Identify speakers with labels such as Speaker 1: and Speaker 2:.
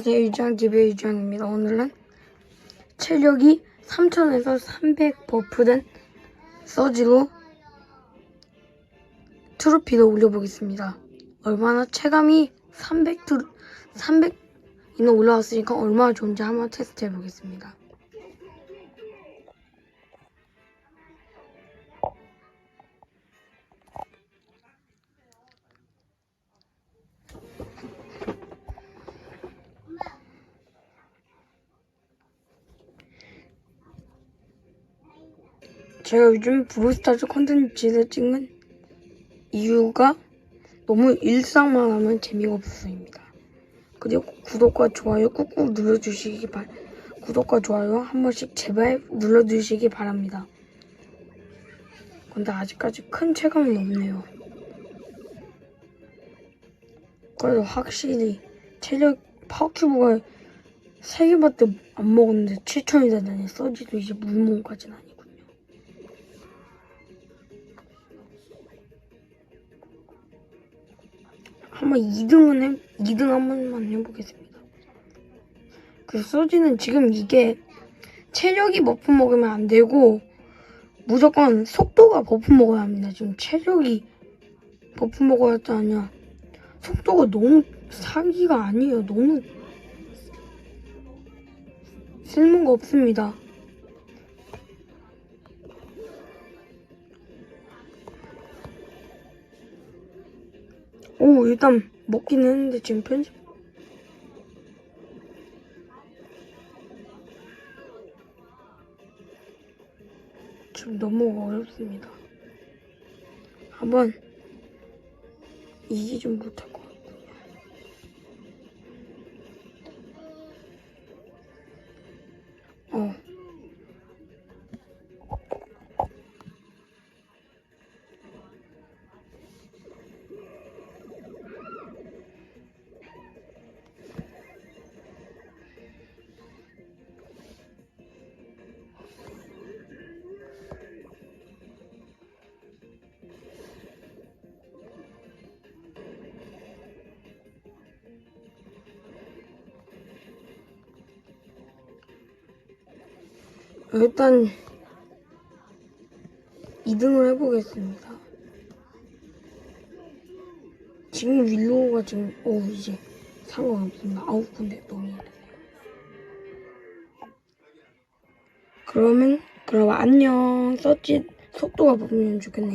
Speaker 1: 안녕하세요. 유지왕TV의 유지왕입니다. 오늘은 체력이 3000에서 300 버프된 서지로 트로피를 올려보겠습니다. 얼마나 체감이 300 트로, 300이나 올라왔으니까 얼마나 좋은지 한번 테스트 해보겠습니다 제가 요즘 브로스타즈 콘텐츠를 찍는 이유가 너무 일상만 하면 재미가 없어서입니다. 그리고 구독과 좋아요 꾹꾹 눌러주시기 바 구독과 좋아요 한 번씩 제발 눌러주시기 바랍니다. 근데 아직까지 큰 체감은 없네요. 그래도 확실히 체력 파워큐브가 3개밖에 안 먹었는데 7천이 되다니 써지도 이제 물몸까지는 아니군 한번 2등은 해, 2등 한 번만 해보겠습니다. 그 소지는 지금 이게 체력이 버프 먹으면 안 되고 무조건 속도가 버프 먹어야 합니다. 지금 체력이 버프 먹어야 할거 아니야. 속도가 너무 사기가 아니에요. 너무 쓸모가 없습니다. 오, 일단 먹긴 했는데 지금 편집. 지금 너무 어렵습니다. 한번 이기 좀것 일단 2등을 해보겠습니다. 지금 윌로우가 지금 오 이제 상관없습니다. 아홉 군데 너무 그러면 그럼 안녕. 서치 속도가 보면 좋겠네.